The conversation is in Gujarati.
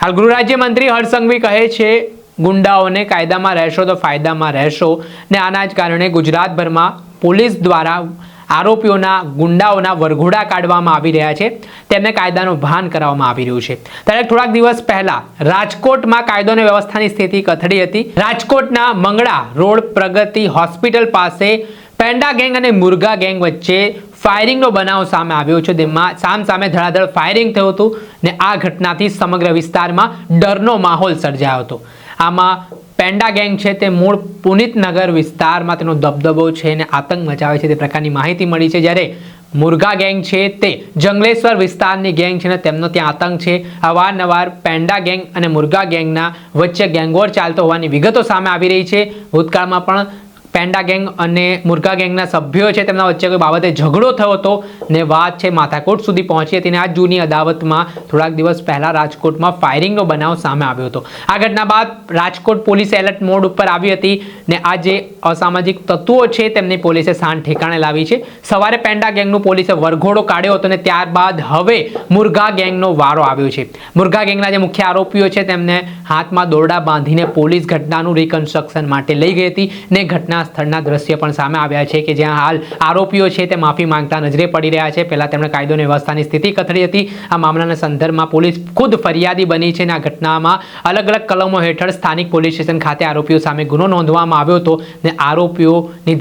હાલ ગૃહ રાજ્યમંત્રી હર્ષ સંઘવી કહે છે, ગુંડાઓને કાયદામાં રહેશો તો ફાયદામાં રહેશો ને આના જ કારણે ગુજરાતભરમાં પોલીસ દ્વારા આરોપીઓના ગુંડાઓના વરઘોડા કાઢવામાં આવી રહ્યા છે. તેમને કાયદાનું ભાન કરાવવામાં આવી રહ્યું છે. ત્યારે થોડાક દિવસ પહેલા રાજકોટમાં કાયદો અને વ્યવસ્થાની સ્થિતિ કથળી હતી. રાજકોટના મંગળા રોડ પ્રગતિ હોસ્પિટલ પાસે પેન્ડા ગેંગ અને મુર્ગા ગેંગ વચ્ચે ફાયરિંગનો બનાવ સામે આવ્યો છે. તેમાં સામ સામે ધડાધડ ફાયરિંગ થયું હતું ને આ ઘટનાથી સમગ્ર વિસ્તારમાં ડરનો માહોલ સર્જાયો હતો. આમાં પેન્ડા ગેંગ છે તે મૂળ પુનિતનગર વિસ્તારમાં તેનો દબદબો છે અને આતંક મચાવે છે તે પ્રકારની માહિતી મળી છે. જ્યારે મુર્ગા ગેંગ છે તે જંગલેશ્વર વિસ્તારની ગેંગ છે ને તેમનો ત્યાં આતંક છે. અવારનવાર પેન્ડા ગેંગ અને મુર્ગા ગેંગના વચ્ચે ગેંગવોર ચાલતો હોવાની વિગતો સામે આવી રહી છે. ભૂતકાળમાં પણ પેન્ડા ગેંગ અને મુર્ગા ગેંગના સભ્યો છે, તેમના વચ્ચે કોઈ બાબતે ઝઘડો થયો હતો ને વાત છે માથાકોટ સુધી પહોંચી હતી અને આ જૂની અદાવતમાં થોડાક દિવસ પહેલા રાજકોટમાં ફાયરિંગનો બનાવ સામે આવ્યો હતો. આ ઘટના બાદ રાજકોટ પોલીસે એલર્ટ મોડ ઉપર આવી હતી ને આ જે અસામાજિક તત્વો છે, તેમની પોલીસે સાન ઠેકાણે લાવી છે. સવારે પેન્ડા ગેંગનું પોલીસે વરઘોડો કાઢ્યો હતો ને ત્યારબાદ હવે મુર્ગા ગેંગનો વારો આવ્યો છે. મુર્ગા ગેંગના જે મુખ્ય આરોપીઓ છે, તેમને હાથમાં દોરડા બાંધીને પોલીસ ઘટનાનું રિકન્સ્ટ્રક્શન માટે લઈ ગઈ હતી ને ઘટના સ્થળના દ્રશ્ય પણ સામે આવ્યા છે કે જ્યાં હાલ આરોપીઓ છે તે માફી માંગતા નજરે પડી રહ્યા છે. પહેલા તેમણે કાયદો અને વ્યવસ્થાની સ્થિતિ કથળી હતી. આ મામલાના સંદર્ભમાં પોલીસ ખુદ ફરિયાદી બની છે અને આ ઘટનામાં અલગ અલગ કલમો હેઠળ સ્થાનિક પોલીસ સ્ટેશન ખાતે આરોપીઓ સામે ગુનો નોંધવામાં આવ્યો હતો ને આરોપીઓની